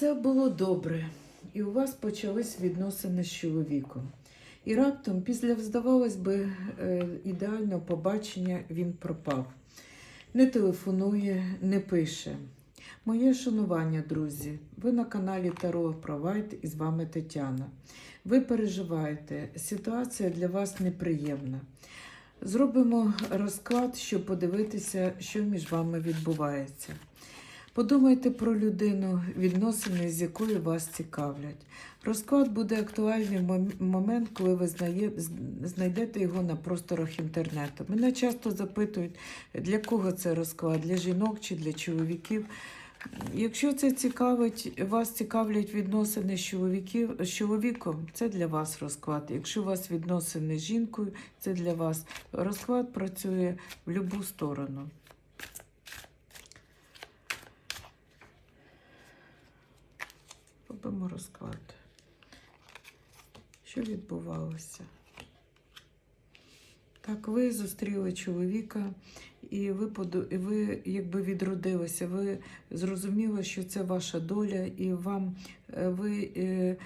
Все було добре, і у вас почались відносини з чоловіком. І раптом, після, здавалось би, е, ідеального побачення він пропав. Не телефонує, не пише. Моє шанування, друзі. Ви на каналі Таро Провайт і з вами Тетяна. Ви переживаєте, ситуація для вас неприємна. Зробимо розклад, щоб подивитися, що між вами відбувається. Подумайте про людину, відносини з якою вас цікавлять. Розклад буде актуальний в момент, коли ви знайдете його на просторах інтернету. Мене часто запитують, для кого це розклад, для жінок чи для чоловіків. Якщо це цікавить, вас цікавлять відносини з, чоловіків, з чоловіком, це для вас розклад. Якщо у вас відносини з жінкою, це для вас. Розклад працює в будь-яку сторону. Робимо розклад. Що відбувалося? Так, ви зустріли чоловіка, і ви, і ви якби відродилися, ви зрозуміли, що це ваша доля, і вам е, ви, е,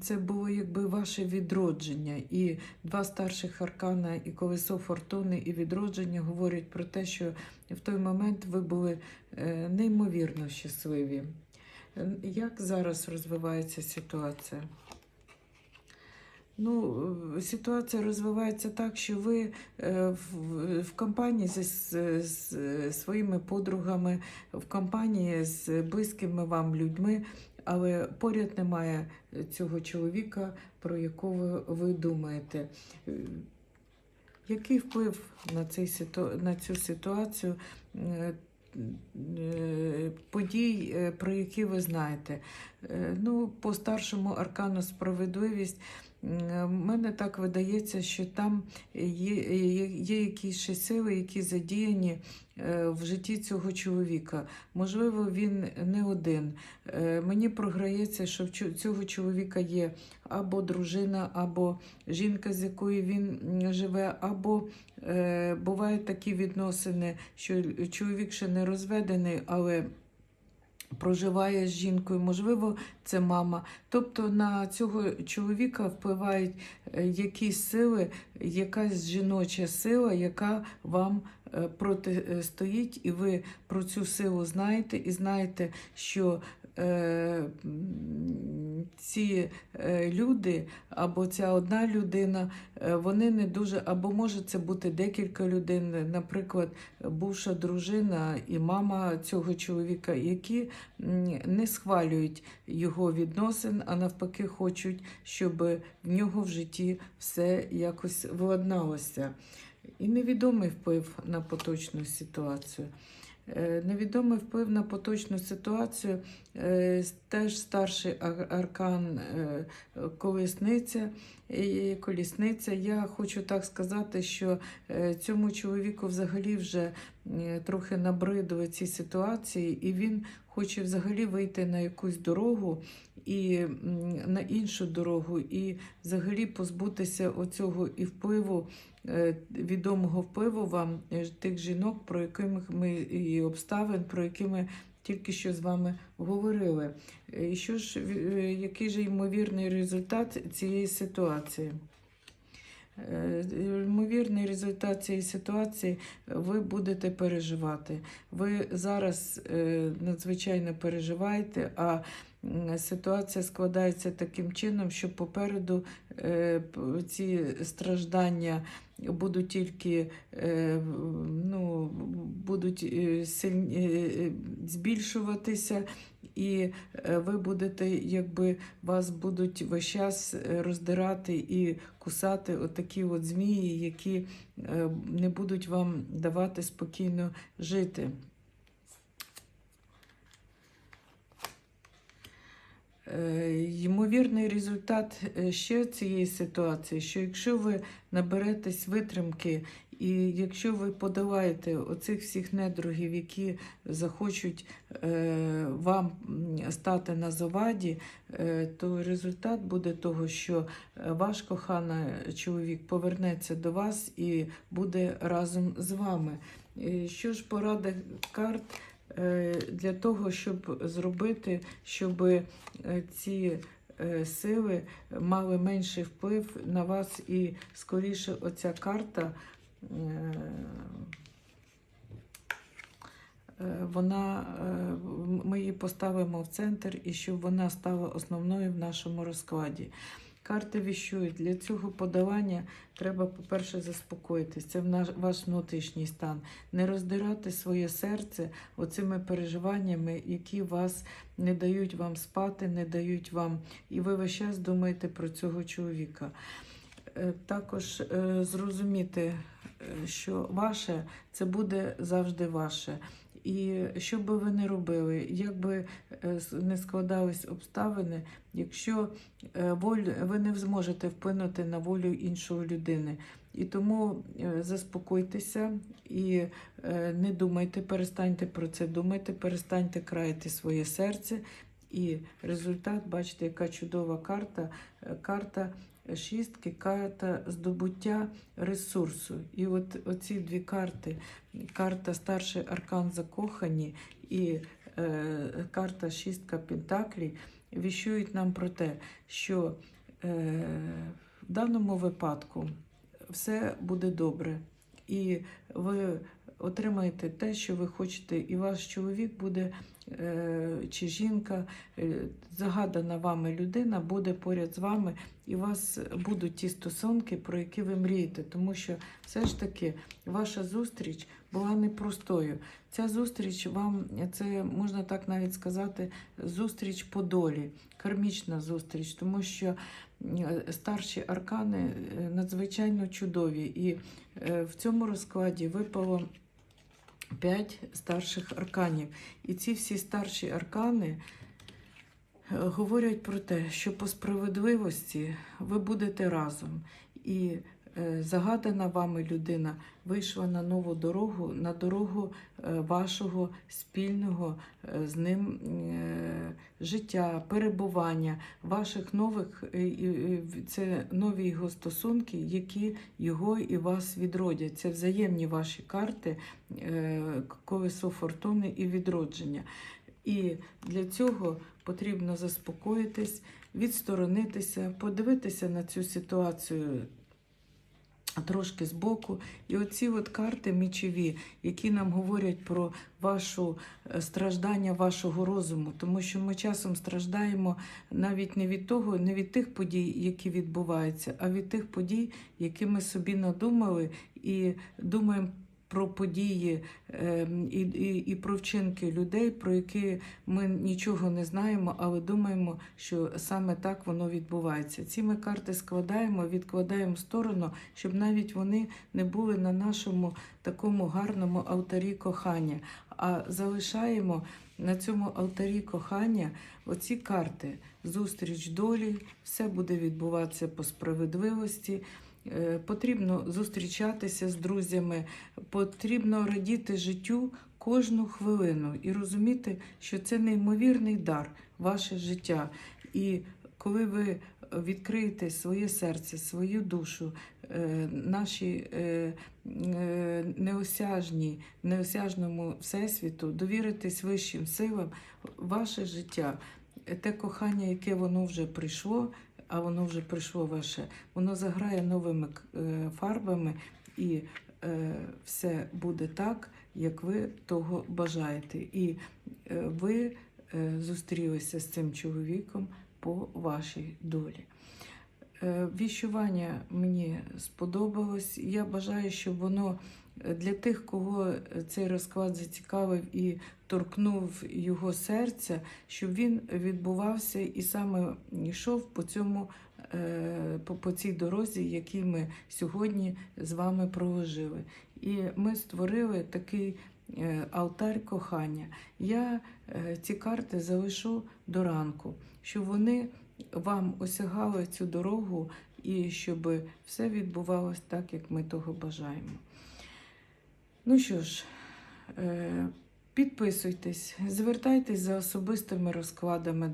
це було якби ваше відродження. І два старших аркана, і колесо фортуни, і відродження говорять про те, що в той момент ви були е, неймовірно щасливі. Е, Як зараз розвивається ситуація? Ну, е, ситуація розвивається так, що ви е, в, компанії зі своїми подругами, в компанії з близькими вам людьми, але поряд немає цього чоловіка, про якого ви думаєте. Е, Який вплив на, цю ситуацію подій, е, про які ви знаєте? Е, Ну, по старшому аркану справедливість. М, Мене так видається, що там є, є, є якісь ще сили, які задіяні е, в житті цього чоловіка. Можливо, він не один. Е, Мені програється, що в цього чоловіка є або дружина, або жінка, з якою він живе, або е, бувають такі відносини, що чоловік ще не розведений, але проживає з жінкою, можливо, це мама. Тобто на цього чоловіка впливають е, якісь сили, якась жіноча сила, яка вам е, протистоїть, і ви про цю силу знаєте, і знаєте, що е, ці е, люди або ця одна людина, е, вони не дуже, або може це бути декілька людей, наприклад, бувша дружина і мама цього чоловіка, які не схвалюють його відносин, а навпаки, хочуть, щоб в нього в житті все якось владналося. І невідомий вплив на поточну ситуацію. Е, Невідомий вплив на поточну ситуацію е, теж старший аркан колісниця. колесниця. і Колісниця. Я хочу так сказати, що е, цьому чоловіку взагалі вже е, трохи набридли ці ситуації, і він хоче взагалі вийти на якусь дорогу і на іншу дорогу, і взагалі позбутися оцього і впливу, е, відомого впливу вам е, тих жінок, про яких ми і обставин, про які ми тільки що з вами говорили. І що ж, е, який же ймовірний результат цієї ситуації? Ймовірний результат цієї ситуації ви будете переживати. Ви зараз е, надзвичайно переживаєте, а ситуація складається таким чином, що попереду е, ці страждання будуть тільки е, ну, будуть збільшуватися, і е, ви будете, якби вас будуть весь час е, роздирати і кусати отакі от змії, які е, не будуть вам давати спокійно жити. Ймовірний результат ще цієї ситуації, що якщо ви наберетесь витримки, і якщо ви подолаєте оцих всіх недругів, які захочуть е, вам стати на заваді, е, то результат буде того, що е, ваш коханий чоловік повернеться до вас і буде разом з вами. Що ж порада карт е, для того, щоб зробити, щоб е, ці сили мали менший вплив на вас, і скоріше оця карта. Е, Вона, е, ми її поставимо в центр і щоб вона стала основною в нашому розкладі. Карти віщують, для цього подавання треба, по-перше, заспокоїтись. Це ваш внутрішній стан. Не роздирати своє серце оцими переживаннями, які вас не дають вам спати, не дають вам. І ви весь час думаєте про цього чоловіка. Е, Також зрозуміти, що ваше це буде завжди ваше. І що би ви не робили, як би е, не складались обставини, якщо е, ви не зможете вплинути на волю іншої людини. І тому е, заспокойтеся і е, не думайте, перестаньте про це думати, перестаньте краяти своє серце. І результат, бачите, яка чудова карта. Е, Карта шістки, карта здобуття ресурсу. І от оці дві карти, карта старший аркан закохані і е, карта шістка Пентаклей, віщують нам про те, що е, в даному випадку все буде добре. І ви отримаєте те, що ви хочете, і ваш чоловік буде е, чи жінка, е, загадана вами людина буде поряд з вами, і у вас будуть ті стосунки, про які ви мрієте. Тому що все ж таки ваша зустріч була непростою. Ця зустріч вам, це можна так навіть сказати, зустріч по долі, кармічна зустріч, тому що е, старші аркани надзвичайно чудові. І в цьому розкладі випало п'ять старших арканів. І ці всі старші аркани е, говорять про те, що по справедливості ви будете разом. І загадана вами людина вийшла на нову дорогу, на дорогу е, вашого спільного е, з ним е, життя, перебування, ваших нових е, це нові його стосунки, які його і вас відродять. Це взаємні ваші карти, е, колесо фортуни і відродження. І для цього потрібно заспокоїтись, відсторонитися, подивитися на цю ситуацію трошки збоку. І оці от карти мічові, які нам говорять про вашу е, страждання вашого розуму, тому що ми часом страждаємо навіть не від того, не від тих подій, які відбуваються, а від тих подій, які ми собі надумали, і думаємо. Про події е, і, і, і про вчинки людей, про які ми нічого не знаємо, але думаємо, що саме так воно відбувається. Ці ми карти складаємо, відкладаємо в сторону, щоб навіть вони не були на нашому такому гарному алтарі кохання, а залишаємо на цьому алтарі кохання оці карти. Зустріч долі, все буде відбуватися по справедливості. Е, Потрібно зустрічатися з друзями, потрібно радіти життю кожну хвилину і розуміти, що це неймовірний дар, ваше життя. І коли ви відкриєте своє серце, свою душу, е, наші е, неосяжні, неосяжному всесвіту, довіритесь вищим силам, ваше життя, те кохання, яке воно вже прийшло, а воно вже прийшло ваше, воно заграє новими е, фарбами і е, все буде так, як ви того бажаєте. І е, ви зустрілися з цим чоловіком по вашій долі. Віщування мені сподобалось. Я бажаю, щоб воно для тих, кого цей розклад зацікавив і торкнув його серця, щоб він відбувався і саме йшов по цьому е, по, цій дорозі, які ми сьогодні з вами проложили. І ми створили такий е, алтарь кохання. Я е, ці карти залишу до ранку, щоб вони вам осягали цю дорогу і щоб все відбувалось так, як ми того бажаємо. Ну що ж, е, підписуйтесь, звертайтесь за особистими розкладами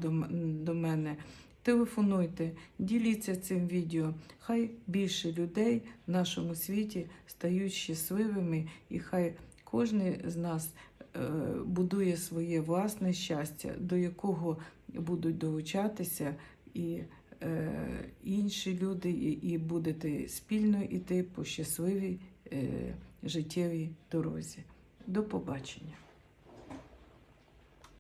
до, мене. Телефонуйте, діліться цим відео. Хай більше людей в нашому світі стають щасливими, і хай кожен з нас будує своє власне щастя, до якого будуть долучатися і е, інші люди, і, будете спільно йти по щасливій е, життєвій дорозі. До побачення.